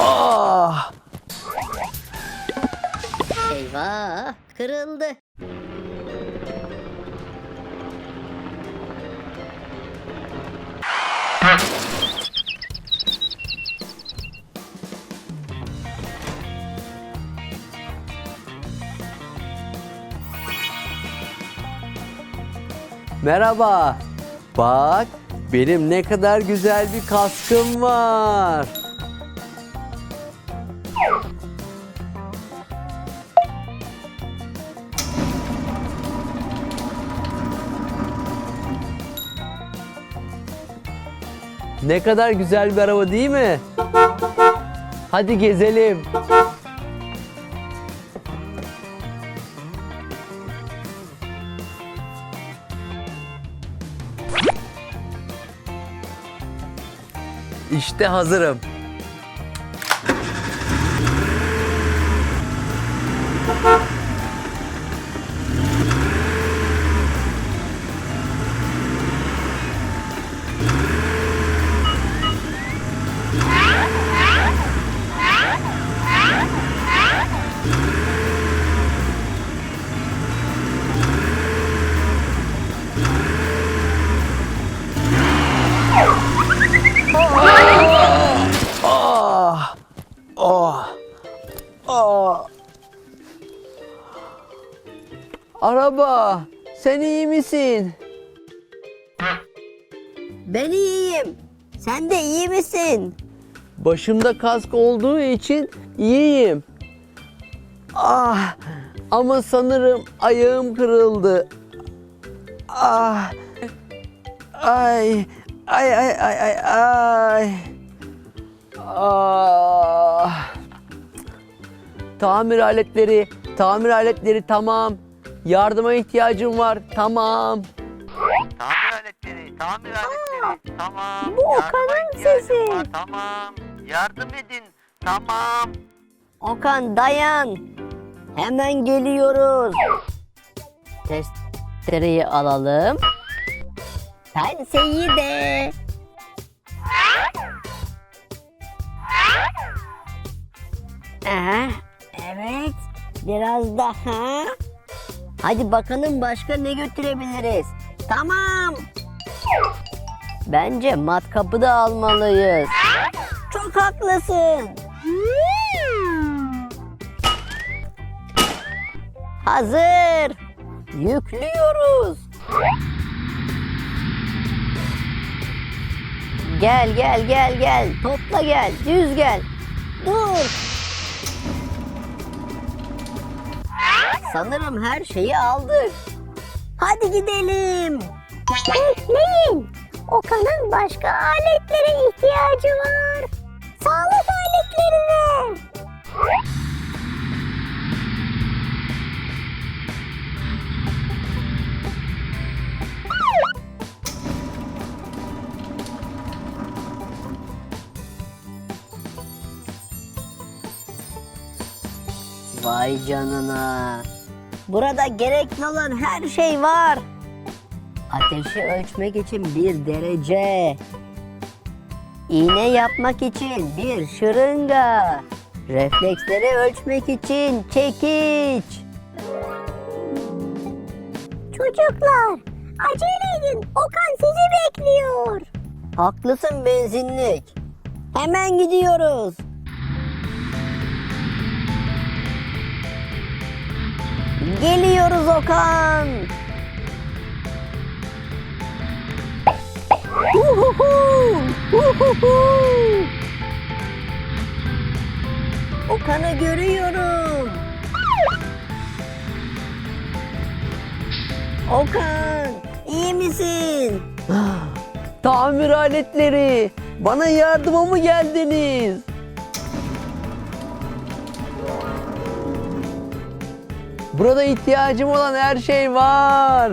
Ah! Eyvah kırıldı. Merhaba. Bak, benim ne kadar güzel bir kaskım var. Ne kadar güzel bir araba değil mi? Hadi gezelim. İşte hazırım. Araba, sen iyi misin? Ben iyiyim. Sen de iyi misin? Başımda kask olduğu için iyiyim. Ah! Ama sanırım ayağım kırıldı. Ah! Ay! Ay ay ay ay ay! Ah! Tamir aletleri, tamir aletleri tamam. Yardıma ihtiyacım var. Tamam. Tamir aletleri, tamir aletleri. Tamam. bu Okan'ın ihtiyacım sesi. var, Tamam. Yardım edin. Tamam. Okan dayan. Hemen geliyoruz. Testereyi alalım. Penseyi de. Aha, evet. Biraz daha. Hadi bakalım başka ne götürebiliriz. Tamam. Bence matkapı da almalıyız. Çok haklısın. Hazır. Yüklüyoruz. Gel gel gel gel. Topla gel. Düz gel. Sanırım her şeyi aldık. Hadi gidelim. Bekleyin. Okan'ın başka aletlere ihtiyacı var. Sağlık aletlerine. Vay canına. Burada gerekli olan her şey var. Ateşi ölçmek için bir derece. İğne yapmak için bir şırınga. Refleksleri ölçmek için çekiç. Çocuklar, acele edin. Okan sizi bekliyor. Haklısın benzinlik. Hemen gidiyoruz. Geliyoruz Okan. Uhuhu! Uhuhu! Okan'ı görüyorum. Okan, iyi misin? Tamir aletleri. Bana yardıma mı geldiniz? Burada ihtiyacım olan her şey var.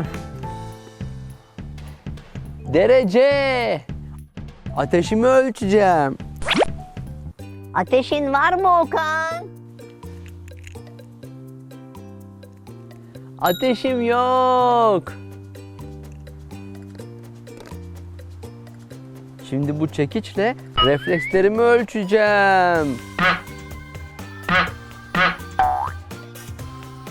Derece. Ateşimi ölçeceğim. Ateşin var mı Okan? Ateşim yok. Şimdi bu çekiçle reflekslerimi ölçeceğim.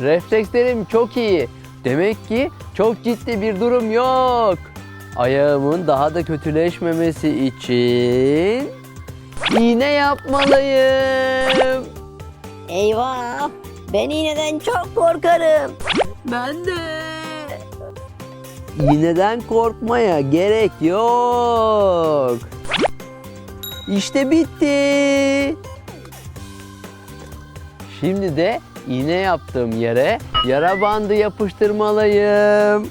Reflekslerim çok iyi. Demek ki çok ciddi bir durum yok. Ayağımın daha da kötüleşmemesi için iğne yapmalıyım. Eyvah! Ben iğneden çok korkarım. Ben de. İğneden korkmaya gerek yok. İşte bitti. Şimdi de iğne yaptığım yere yara bandı yapıştırmalıyım.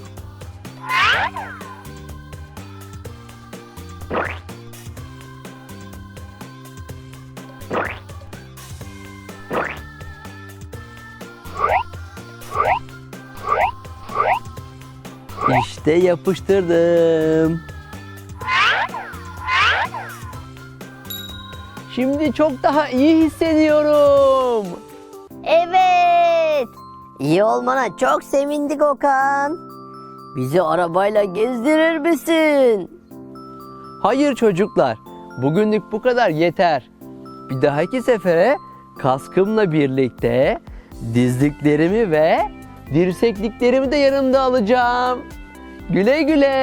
İşte yapıştırdım. Şimdi çok daha iyi hissediyorum. Evet. İyi olmana çok sevindik Okan. Bizi arabayla gezdirir misin? Hayır çocuklar, bugünlük bu kadar yeter. Bir dahaki sefere kaskımla birlikte dizliklerimi ve dirsekliklerimi de yanımda alacağım. Güle güle.